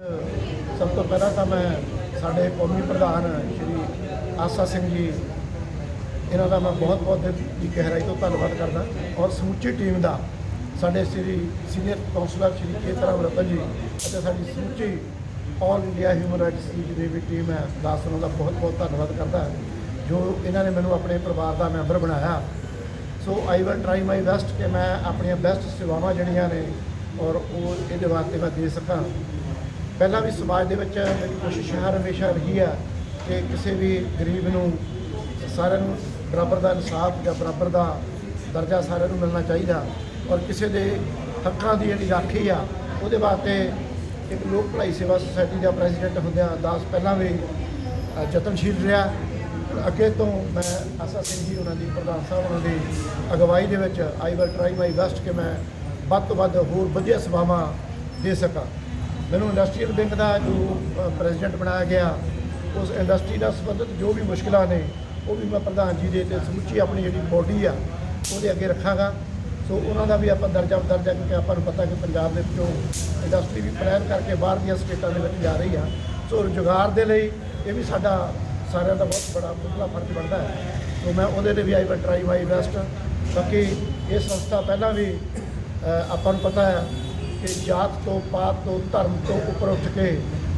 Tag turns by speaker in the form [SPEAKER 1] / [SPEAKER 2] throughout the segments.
[SPEAKER 1] ਸਭ ਤੋਂ ਪਹਿਲਾਂ ਤਾਂ ਮੈਂ ਸਾਡੇ ਕੌਮੀ ਪ੍ਰਧਾਨ ਸ਼੍ਰੀ ਆਸਾ ਸਿੰਘ ਜੀ, ਇਹਨਾਂ ਦਾ ਮੈਂ ਬਹੁਤ ਬਹੁਤ ਦੀ ਗਹਿਰਾਈ ਤੋਂ ਧੰਨਵਾਦ ਕਰਦਾ ਔਰ ਸਮੁੱਚੀ ਟੀਮ ਦਾ, ਸਾਡੇ ਸ਼੍ਰੀ ਸੀਨੀਅਰ ਕੌਂਸਲਰ ਸ਼੍ਰੀ ਕੇਤਰਾਮ ਰਤਨ ਜੀ ਅਤੇ ਸਾਡੀ ਸਮੁੱਚੀ ਆਲ ਇੰਡੀਆ ਹਿਊਮਨ ਰਾਈਟਸ ਦੀ ਜਿਹੜੀ ਵੀ ਟੀਮ ਹੈ, ਦਾਸ ਉਹਨਾਂ ਦਾ ਬਹੁਤ ਬਹੁਤ ਧੰਨਵਾਦ ਕਰਦਾ, ਜੋ ਇਹਨਾਂ ਨੇ ਮੈਨੂੰ ਆਪਣੇ ਪਰਿਵਾਰ ਦਾ ਮੈਂਬਰ ਬਣਾਇਆ। So I will try my best ਕਿ ਮੈਂ ਆਪਣੀਆਂ ਬੈਸਟ ਸੇਵਾਵਾਂ ਜਿਹੜੀਆਂ ਨੇ ਔਰ ਉਹ ਇਹਦੇ ਵਾਸਤੇ ਮੈਂ ਦੇ ਸਕਾਂ। ਪਹਿਲਾਂ ਵੀ ਸਮਾਜ ਦੇ ਵਿੱਚ ਮੇਰੀ ਕੋਸ਼ਿਸ਼ ਹਰ ਹਮੇਸ਼ਾ ਰਹੀ ਆ ਕਿ ਕਿਸੇ ਵੀ ਗਰੀਬ ਨੂੰ, ਸਾਰਿਆਂ ਨੂੰ ਬਰਾਬਰ ਦਾ ਇਨਸਾਫ ਜਾਂ ਬਰਾਬਰ ਦਾ ਦਰਜਾ ਸਾਰਿਆਂ ਨੂੰ ਮਿਲਣਾ ਚਾਹੀਦਾ। ਔਰ ਕਿਸੇ ਦੇ ਹੱਕਾਂ ਦੀ ਜਿਹੜੀ ਰਾਖੀ ਆ, ਉਹਦੇ ਵਾਸਤੇ ਇੱਕ ਲੋਕ ਭਲਾਈ ਸੇਵਾ ਸੁਸਾਇਟੀ ਦਾ ਪ੍ਰੈਜ਼ੀਡੈਂਟ ਹੁੰਦਿਆਂ ਦਾਸ ਪਹਿਲਾਂ ਵੀ ਯਤਨਸ਼ੀਲ ਰਿਹਾ। ਅੱਗੇ ਤੋਂ ਮੈਂ ਆਸਾ ਸਿੰਘ ਜੀ ਉਹਨਾਂ ਦੀ, ਪ੍ਰਧਾਨ ਸਾਹਿਬ ਉਹਨਾਂ ਦੀ ਅਗਵਾਈ ਦੇ ਵਿੱਚ I will try my best ਕਿ ਮੈਂ ਵੱਧ ਤੋਂ ਵੱਧ ਹੋਰ ਵਧੀਆ ਸੇਵਾਵਾਂ ਦੇ ਸਕਾਂ। ਮੈਨੂੰ ਇੰਡਸਟਰੀਅਲ ਬੈਂਕ ਦਾ ਜੋ ਪ੍ਰੈਜ਼ੀਡੈਂਟ ਬਣਾਇਆ ਗਿਆ, ਉਸ ਇੰਡਸਟਰੀ ਨਾਲ ਸੰਬੰਧਿਤ ਜੋ ਵੀ ਮੁਸ਼ਕਲਾਂ ਨੇ, ਉਹ ਵੀ ਮੈਂ ਪ੍ਰਧਾਨ ਜੀ ਦੇ ਤੇ ਸਮੁੱਚੀ ਆਪਣੀ ਜਿਹੜੀ ਬੋਡੀ ਆ, ਉਹਦੇ ਅੱਗੇ ਰੱਖਾਂਗਾ। ਸੋ ਉਹਨਾਂ ਦਾ ਵੀ ਆਪਾਂ ਦਰਜਾ ਦਰਜਾ ਕਿਉਂਕਿ ਆਪਾਂ ਨੂੰ ਪਤਾ ਕਿ ਪੰਜਾਬ ਦੇ ਵਿੱਚੋਂ ਇੰਡਸਟਰੀ ਵੀ ਪਲਾਨ ਕਰਕੇ ਬਾਹਰ ਦੀਆਂ ਸਟੇਟਾਂ ਦੇ ਵਿੱਚ ਜਾ ਰਹੀ ਆ। ਸੋ ਰੁਜ਼ਗਾਰ ਦੇ ਲਈ ਇਹ ਵੀ ਸਾਡਾ ਸਾਰਿਆਂ ਦਾ ਬਹੁਤ ਬੜਾ ਮੁੱਢਲਾ ਫਰਜ਼ ਬਣਦਾ ਹੈ। ਸੋ ਮੈਂ ਉਹਦੇ 'ਤੇ ਵੀ I will try my best. ਬਾਕੀ ਇਹ ਸੰਸਥਾ ਪਹਿਲਾਂ ਵੀ ਆਪਾਂ ਨੂੰ ਪਤਾ ਹੈ ਕਿ ਜਾਤ ਤੋਂ ਪਾਤ ਤੋਂ ਧਰਮ ਤੋਂ ਉੱਪਰ ਉੱਠ ਕੇ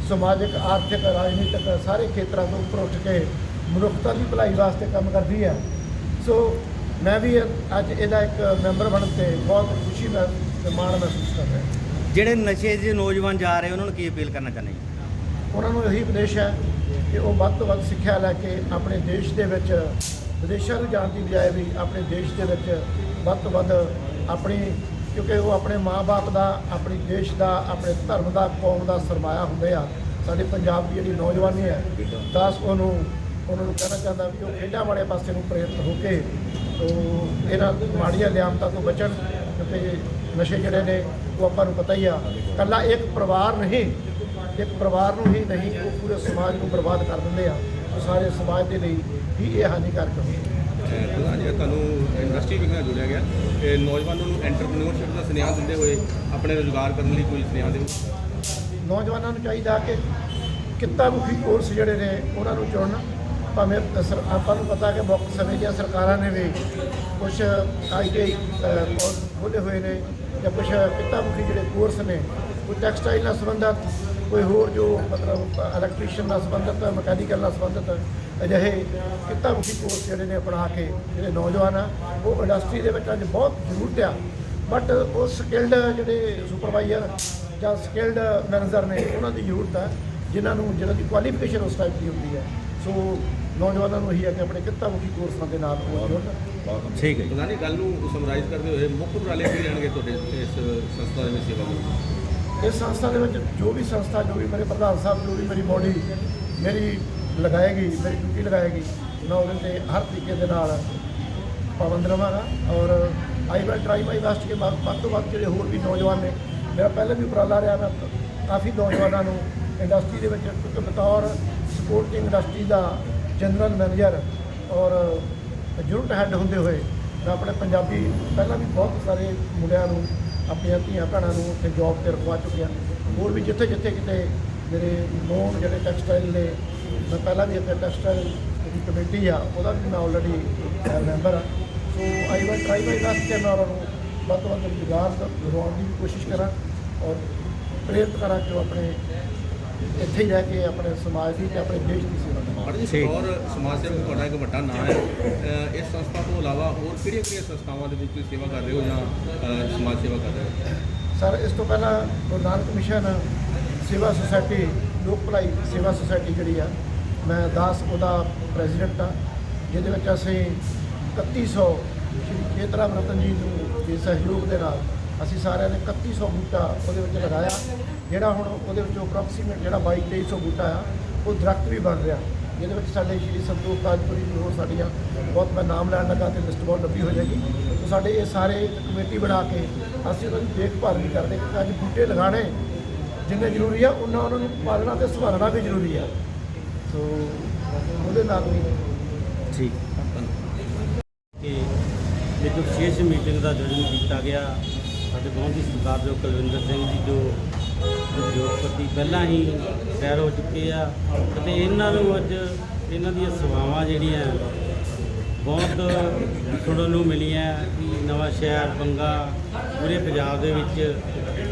[SPEAKER 1] ਸਮਾਜਿਕ ਆਰਥਿਕ ਰਾਜਨੀਤਿਕ ਸਾਰੇ ਖੇਤਰਾਂ ਤੋਂ ਉੱਪਰ ਉੱਠ ਕੇ ਮਨੁੱਖਤਾ ਦੀ ਭਲਾਈ ਵਾਸਤੇ ਕੰਮ ਕਰਦੀ ਹੈ। ਸੋ ਮੈਂ ਵੀ ਅੱਜ ਇਹਦਾ ਇੱਕ ਮੈਂਬਰ ਬਣ ਕੇ ਬਹੁਤ ਖੁਸ਼ੀ ਤੇ ਮਾਣ ਮਹਿਸੂਸ ਕਰ ਰਿਹਾ
[SPEAKER 2] ਜਿਹੜੇ ਨਸ਼ੇ 'ਚ ਨੌਜਵਾਨ ਜਾ ਰਹੇ ਉਹਨਾਂ ਨੂੰ ਕੀ ਅਪੀਲ ਕਰਨਾ ਚਾਹੁੰਦੇ
[SPEAKER 1] ਉਹਨਾਂ ਨੂੰ ਇਹੀ ਉਪਦੇਸ਼ ਹੈ ਕਿ ਉਹ ਵੱਧ ਤੋਂ ਵੱਧ ਸਿੱਖਿਆ ਲੈ ਕੇ ਆਪਣੇ ਦੇਸ਼ ਦੇ ਵਿੱਚ ਵਿਦੇਸ਼ਾਂ ਨੂੰ ਜਾਣ ਦੀ ਬਜਾਏ ਵੀ ਆਪਣੇ ਦੇਸ਼ ਦੇ ਵਿੱਚ ਵੱਧ ਤੋਂ ਵੱਧ ਆਪਣੀ ਕਿਉਂਕਿ ਉਹ ਆਪਣੇ ਮਾਪੇ ਦਾ, ਆਪਣੇ ਦੇਸ਼ ਦਾ, ਆਪਣੇ ਧਰਮ ਦਾ, ਕੌਮ ਦਾ ਸਰਮਾਇਆ ਹੁੰਦੇ ਆ। ਸਾਡੇ ਪੰਜਾਬ ਦੀ ਜਿਹੜੀ ਨੌਜਵਾਨੀ ਹੈ, ਦਾਸ ਉਹਨੂੰ, ਉਹਨਾਂ ਨੂੰ ਕਹਿਣਾ ਚਾਹੁੰਦਾ ਵੀ ਉਹ ਖੇਡਾਂ ਵਾਲੇ ਪਾਸੇ ਨੂੰ ਪ੍ਰੇਰਿਤ ਹੋ ਕੇ ਉਹ ਇਹਨਾਂ ਮਾੜੀਆਂ ਲਿਆਮਤਾਂ ਤੋਂ ਬਚਣ ਕਿਉਂਕਿ ਨਸ਼ੇ ਜਿਹੜੇ ਨੇ, ਉਹ ਆਪਾਂ ਨੂੰ ਪਤਾ ਹੀ ਆ। ਕੱਲਾ ਇੱਕ ਪਰਿਵਾਰ ਨਹੀਂ, ਇੱਕ ਪਰਿਵਾਰ ਨੂੰ ਹੀ ਨਹੀਂ, ਉਹ ਪੂਰੇ ਸਮਾਜ ਨੂੰ ਬਰਬਾਦ ਕਰ ਦਿੰਦੇ ਆ। ਉਹ ਸਾਰੇ ਸਮਾਜ ਦੇ ਲਈ ਹੀ ਇਹ ਹਾਨੀਕਾਰਕ ਹੁੰਦੇ
[SPEAKER 3] ਪ੍ਰਧਾਨ ਤੁਹਾਨੂੰ ਇੰਡਸਟਰੀ ਵਿੰਗ ਨਾਲ ਜੋੜਿਆ ਗਿਆ। ਇਹ ਨੌਜਵਾਨਾਂ ਨੂੰ ਐਂਟਰਪ੍ਰੀਨਿਓਰਸ਼ਿਪ ਦਾ ਸੁਨੇਹਾ ਦਿੰਦੇ ਹੋਏ ਆਪਣੇ ਰੋਜ਼ਗਾਰ ਕਰਨ ਲਈ ਕੋਈ ਸੁਨੇਹਾ ਦਿਓ।
[SPEAKER 1] ਨੌਜਵਾਨਾਂ ਨੂੰ ਚਾਹੀਦਾ ਕਿ ਕਿੱਤਾ ਮੁਖੀ ਕੋਰਸ ਜਿਹੜੇ ਨੇ, ਉਹਨਾਂ ਨੂੰ ਚੁਣਨ। ਭਾਵੇਂ ਆਪਾਂ ਨੂੰ ਪਤਾ ਕਿ ਮੁੱਖ ਸਮੇਂ ਦੀਆਂ ਸਰਕਾਰਾਂ ਨੇ ਵੀ ਕੁਝ ਆਈਟੀਆਈ ਕੋਰਸ ਖੋਲ੍ਹੇ ਹੋਏ ਨੇ ਜਾਂ ਕੁਝ ਕਿੱਤਾ ਮੁਖੀ ਜਿਹੜੇ ਕੋਰਸ ਨੇ ਕੋਈ ਟੈਕਸਟਾਈਲ ਨਾਲ ਸੰਬੰਧਿਤ, ਕੋਈ ਹੋਰ ਜੋ, ਮਤਲਬ ਇਲੈਕਟ੍ਰੀਸ਼ੀਅਨ ਨਾਲ ਸੰਬੰਧਿਤ ਮਕੈਨੀਕਲ ਨਾਲ ਸੰਬੰਧਿਤ ਅਜਿਹੇ ਕਿੱਤਾ ਮੁਖੀ ਕੋਰਸ ਜਿਹੜੇ ਨੇ ਅਪਣਾ ਕੇ ਜਿਹੜੇ ਨੌਜਵਾਨ ਆ, ਉਹ ਇੰਡਸਟਰੀ ਦੇ ਵਿੱਚ ਅੱਜ ਬਹੁਤ ਜ਼ਰੂਰਤ ਆ। ਬਟ ਉਹ ਸਕਿਲਡ ਜਿਹੜੇ ਸੁਪਰਵਾਈਜ਼ਰ ਜਾਂ ਸਕਿਲਡ ਮੈਨੇਜਰ ਨੇ, ਉਹਨਾਂ ਦੀ ਜ਼ਰੂਰਤ ਆ, ਜਿਨ੍ਹਾਂ ਨੂੰ ਜਿਹਨਾਂ ਦੀ ਕੁਆਲੀਫਿਕੇਸ਼ਨ ਉਸ ਟਾਈਪ ਦੀ ਹੁੰਦੀ ਹੈ ਸੋ ਨੌਜਵਾਨਾਂ ਨੂੰ ਇਹੀ ਹੈ ਕਿ ਆਪਣੇ ਕਿੱਤਾ ਮੁਖੀ ਕੋਰਸਾਂ ਦੇ ਨਾਲ ਉਹ ਜੁੜਨ।
[SPEAKER 2] ਠੀਕ ਹੈ ਜੀ
[SPEAKER 3] ਗੱਲ ਨੂੰ ਸਮਰਾਈਜ਼ ਕਰਦੇ ਹੋਏ ਮੁੱਖ ਉਪਰਾਲੇ ਕੀ ਰਹਿਣਗੇ ਤੁਹਾਡੇ ਇਸ ਸੰਸਥਾ ਦੇ ਵਿੱਚ ਸੇਵਾ ਵਿੱਚ?
[SPEAKER 1] ਇਸ ਸੰਸਥਾ ਦੇ ਵਿੱਚ ਜੋ ਵੀ ਸੰਸਥਾ, ਜੋ ਵੀ ਮੇਰੇ ਪ੍ਰਧਾਨ ਸਾਹਿਬ, ਜੋ ਵੀ ਮੇਰੀ ਬੋਡੀ ਮੇਰੀ ਲਗਾਏਗੀ, ਮੇਰੀ ਡਿਊਟੀ ਲਗਾਏਗੀ, ਮੈਂ ਉਹਦੇ ਤੇ ਹਰ ਤਰੀਕੇ ਦੇ ਨਾਲ ਪਾਬੰਦ ਰਵਾਂਗਾ ਔਰ I will try my best ਕਿ ਵੱਧ ਤੋਂ ਵੱਧ ਜਿਹੜੇ ਹੋਰ ਵੀ ਨੌਜਵਾਨ ਨੇ, ਮੇਰਾ ਪਹਿਲਾਂ ਵੀ ਉਪਰਾਲਾ ਰਿਹਾ, ਮੈਂ ਕਾਫੀ ਨੌਜਵਾਨਾਂ ਨੂੰ ਇੰਡਸਟਰੀ ਦੇ ਵਿੱਚ ਕਿਉਂਕਿ ਬਤੌਰ ਸਪੋਰਟਿੰਗ ਇੰਡਸਟਰੀ ਦਾ ਜਨਰਲ ਮੈਨੇਜਰ ਔਰ ਯੂਨਿਟ ਹੈੱਡ ਹੁੰਦੇ ਹੋਏ ਮੈਂ ਆਪਣੇ ਪੰਜਾਬੀ ਪਹਿਲਾਂ ਵੀ ਬਹੁਤ ਸਾਰੇ ਮੁੰਡਿਆਂ ਨੂੰ ਆਪਣੀਆਂ ਧੀਆਂ ਭੈਣਾਂ ਨੂੰ ਉੱਥੇ ਜੌਬ ਤੇ ਰਖਵਾ ਚੁੱਕਿਆ। ਹੋਰ ਵੀ ਜਿੱਥੇ ਜਿੱਥੇ ਕਿਤੇ ਮੇਰੇ ਨੋਨ ਜਿਹੜੇ ਟੈਕਸਟਾਈਲ ਨੇ, ਮੈਂ ਪਹਿਲਾਂ ਵੀ ਇੱਕ ਟੈਕਸਟਾਈਲ ਦੀ ਕਮੇਟੀ ਆ, ਉਹਦਾ ਵੀ ਮੈਂ ਆਲਰੇਡੀ ਮੈਂਬਰ ਆ। So I will try my best ਕਿ ਮੈਂ ਉਹਨਾਂ ਨੂੰ ਵੱਧ ਤੋਂ ਵੱਧ ਰੁਜ਼ਗਾਰ ਦਿਵਾਉਣ ਦੀ ਕੋਸ਼ਿਸ਼ ਕਰਾਂ ਔਰ ਪ੍ਰੇਰਿਤ ਕਰਾਂ ਕਿ ਉਹ ਆਪਣੇ ਇੱਥੇ ਹੀ ਰਹਿ ਕੇ ਆਪਣੇ ਸਮਾਜ ਦੀ ਤੇ ਆਪਣੇ ਦੇਸ਼ ਦੀ ਸੇਵਾ
[SPEAKER 3] ਜੀ। ਔਰ ਸਮਾਜ ਸੇਵਕ ਤੁਹਾਡਾ ਇੱਕ ਵੱਡਾ ਨਾਮ ਹੈ। ਅਹ ਇਸ ਸੰਸਥਾ ਤੋਂ ਇਲਾਵਾ ਹੋਰ ਕਿਹੜੀਆਂ ਕਿਹੜੀਆਂ ਸੰਸਥਾਵਾਂ ਦੇ ਵਿੱਚ ਤੁਸੀਂ ਸੇਵਾ ਕਰ ਰਹੇ ਹੋ ਜਾਂ ਅਹ ਸਮਾਜ ਸੇਵਾ ਕਰ ਰਹੇ ਹੋ?
[SPEAKER 1] ਸਰ ਇਸ ਤੋਂ ਪਹਿਲਾਂ ਗੁਰੂ ਨਾਨਕ ਮਿਸ਼ਨ ਸੇਵਾ ਸੁਸਾਇਟੀ ਲੋਕ ਭਲਾਈ ਸੇਵਾ ਸੁਸਾਇਟੀ ਜਿਹੜੀ ਆ ਮੈਂ ਦਾਸ ਉਹਦਾ ਪ੍ਰੈਜ਼ੀਡੈਂਟ ਆ ਜਿਹਦੇ ਵਿੱਚ ਅਸੀਂ 3100 ਸ਼੍ਰੀ ਖੇਤਰਾਮ ਰਤਨ ਜੀ ਨੂੰ ਦੇ ਸਹਿਯੋਗ ਦੇ ਨਾਲ ਅਸੀਂ ਸਾਰਿਆਂ ਨੇ 3100 ਬੂਟਾ ਉਹਦੇ ਵਿੱਚ ਲਗਾਇਆ ਜਿਹੜਾ ਹੁਣ ਉਹਦੇ ਵਿੱਚੋਂ ਅਪਰੋਕਸੀਮੇਟ ਜਿਹੜਾ 22 2300 ਬੂਟਾ ਆ ਉਹ ਦਰਖਤ ਵੀ ਬਣ ਰਿਹਾ। ਜਿਹਦੇ ਵਿੱਚ ਸਾਡੇ ਸ਼੍ਰੀ ਸੰਤੋਖ ਤਾਜਪੁਰੀ ਜੀ ਹੋਰ ਸਾਡੀਆਂ ਬਹੁਤ ਮੈਂ ਨਾਮ ਲੈਣ ਲੱਗਾ ਤੇ ਲਿਸਟ ਬਹੁਤ ਲੰਬੀ ਹੋ ਜਾਏਗੀ। ਤੇ ਸਾਡੇ ਇਹ ਸਾਰੇ ਇੱਕ ਕਮੇਟੀ ਬਣਾ ਕੇ ਅਸੀਂ ਉਹਨਾਂ ਦੀ ਦੇਖਭਾਲ ਵੀ ਕਰਦੇ ਕਿ ਅੱਜ ਬੂਟੇ ਲਗਾਉਣੇ ਜਿੰਨੇ ਜ਼ਰੂਰੀ ਆ ਉਹਨਾਂ ਉਹਨਾਂ ਨੂੰ ਪਾਲਣਾ ਤੇ ਸੰਭਾਲਣਾ ਵੀ ਜ਼ਰੂਰੀ ਆ। ਸੋ ਉਹਦੇ ਨਾਲ ਵੀ
[SPEAKER 2] ਠੀਕ।
[SPEAKER 4] ਕਿ ਇਹ ਜੋ ਵਿਸ਼ੇਸ਼ ਮੀਟਿੰਗ ਦਾ ਆਯੋਜਨ ਕੀਤਾ ਗਿਆ ਸਾਡੇ ਬਹੁਤ ਹੀ ਸਰਦਾਰ ਜੋ ਕੁਲਵਿੰਦਰ ਸਿੰਘ ਜੀ ਜੋ ਉਦਯੋਗਪਤੀ ਪਹਿਲਾਂ ਹੀ ਸੈਰ ਹੋ ਚੁੱਕੇ ਆ ਅਤੇ ਇਹਨਾਂ ਨੂੰ ਅੱਜ ਇਹਨਾਂ ਦੀਆਂ ਸੇਵਾਵਾਂ ਜਿਹੜੀਆਂ ਬਹੁਤ ਸੁਣਨ ਨੂੰ ਮਿਲੀਆਂ ਕਿ ਨਵਾਂ ਸ਼ਹਿਰ ਬੰਗਾ ਪੂਰੇ ਪੰਜਾਬ ਦੇ ਵਿੱਚ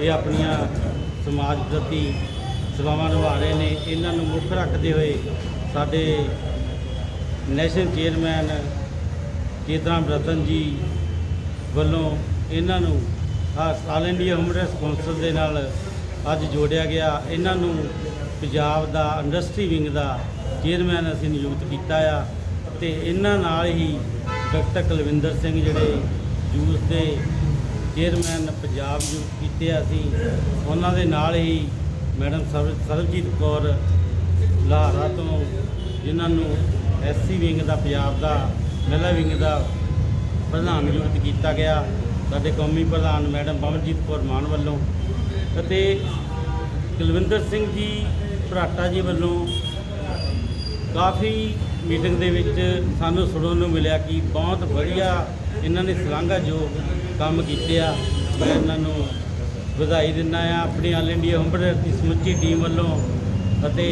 [SPEAKER 4] ਇਹ ਆਪਣੀਆਂ ਸਮਾਜ ਪ੍ਰਤੀ ਸੇਵਾਵਾਂ ਨਿਭਾ ਰਹੇ ਨੇ। ਇਹਨਾਂ ਨੂੰ ਮੁੱਖ ਰੱਖਦੇ ਹੋਏ ਸਾਡੇ ਨੈਸ਼ਨਲ ਚੇਅਰਮੈਨ ਚੇਤਰਾਮ ਰਤਨ ਜੀ ਵੱਲੋਂ ਇਹਨਾਂ ਨੂੰ ਆਲ ਇੰਡੀਆ ਹਿਊਮਨ ਕੌਂਸਲ ਦੇ ਨਾਲ ਅੱਜ ਜੋੜਿਆ ਗਿਆ। ਇਹਨਾਂ ਨੂੰ ਪੰਜਾਬ ਦਾ ਇੰਡਸਟਰੀ ਵਿੰਗ ਦਾ ਚੇਅਰਮੈਨ ਅਸੀਂ ਨਿਯੁਕਤ ਕੀਤਾ ਆ ਤੇ ਇਹਨਾਂ ਨਾਲ ਹੀ ਡਾਕਟਰ ਕੁਲਵਿੰਦਰ ਸਿੰਘ ਜਿਹੜੇ ਜੂਸ ਦੇ ਚੇਅਰਮੈਨ ਪੰਜਾਬ ਨਿਯੁਕਤ ਕੀਤੇ ਆ ਅਸੀਂ। ਉਹਨਾਂ ਦੇ ਨਾਲ ਹੀ ਮੈਡਮ ਸਰਬ ਸਰਬਜੀਤ ਕੌਰ ਲਾਹਰਾ ਤੋਂ ਜਿਨ੍ਹਾਂ ਨੂੰ ਐਸਸੀ ਵਿੰਗ ਦਾ, ਪੰਜਾਬ ਦਾ, ਮਹਿਲਾ ਵਿੰਗ ਦਾ ਪ੍ਰਧਾਨ ਨਿਯੁਕਤ ਕੀਤਾ ਗਿਆ। ਸਾਡੇ ਕੌਮੀ ਪ੍ਰਧਾਨ ਮੈਡਮ ਪਵਨਜੀਤ ਕੌਰ ਮਾਨ ਵੱਲੋਂ ਅਤੇ ਕੁਲਵਿੰਦਰ ਸਿੰਘ ਜੀ ਭਰਾਟਾ ਜੀ ਵੱਲੋਂ ਕਾਫੀ ਮੀਟਿੰਗ ਦੇ ਵਿੱਚ ਸਾਨੂੰ ਸੁਣਨ ਨੂੰ ਮਿਲਿਆ ਕਿ ਬਹੁਤ ਵਧੀਆ ਇਹਨਾਂ ਨੇ ਸ਼ਲਾਘਾਯੋਗ ਕੰਮ ਕੀਤੇ ਆ। ਮੈਂ ਇਹਨਾਂ ਨੂੰ ਵਧਾਈ ਦਿੰਦਾ ਆ ਆਪਣੀ ਆਲ ਇੰਡੀਆ ਹੰਬਰ ਦੀ ਸਮੁੱਚੀ ਟੀਮ ਵੱਲੋਂ ਅਤੇ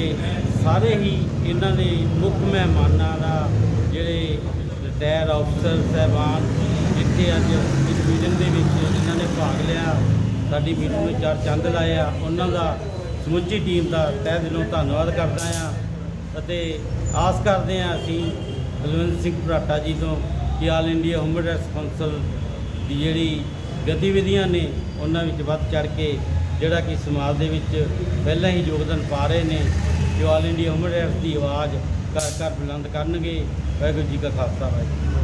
[SPEAKER 4] ਸਾਰੇ ਹੀ ਇਹਨਾਂ ਦੇ ਮੁੱਖ ਮਹਿਮਾਨਾਂ ਦਾ ਜਿਹੜੇ ਰਿਟਾਇਰ ਅਫਸਰ ਸਹਿਬਾਨ ਜਿੱਥੇ ਅੱਜ ਇਸ ਮੀਟਿੰਗ ਦੇ ਵਿੱਚ ਇਹਨਾਂ ਨੇ ਭਾਗ ਲਿਆ। ਸਾਡੀ ਮੀਟਿੰਗ ਵਿੱਚ ਚਾਰ ਚੰਦ ਲਾਏ ਆ। ਉਹਨਾਂ ਦਾ ਸਮੁੱਚੀ ਟੀਮ ਦਾ ਤਹਿ ਦਿਲੋਂ ਧੰਨਵਾਦ ਕਰਦਾ ਆ। ਅਤੇ ਆਸ ਕਰਦੇ ਹਾਂ ਅਸੀਂ ਬਲਵੰਤ ਸਿੰਘ ਭਰਾਟਾ ਜੀ ਤੋਂ ਕਿ all India human rights council ਦੀ ਜਿਹੜੀ ਗਤੀਵਿਧੀਆਂ ਨੇ, ਉਹਨਾਂ ਵਿੱਚ ਵੱਧ ਚੜ ਕੇ ਜਿਹੜਾ ਕਿ ਸਮਾਜ ਦੇ ਵਿੱਚ ਪਹਿਲਾਂ ਹੀ ਯੋਗਦਾਨ ਪਾ ਰਹੇ ਨੇ ਜੋ ਆਲ ਇੰਡੀਆ ਹਿਊਮਨ ਰਾਈਟਸ ਦੀ ਆਵਾਜ਼ ਘਰ ਘਰ ਬੁਲੰਦ ਕਰਨਗੇ। ਵਾਹਿਗੁਰੂ ਜੀ ਕਾ ਖਾਲਸਾ, ਵਾਹਿਗੁਰੂ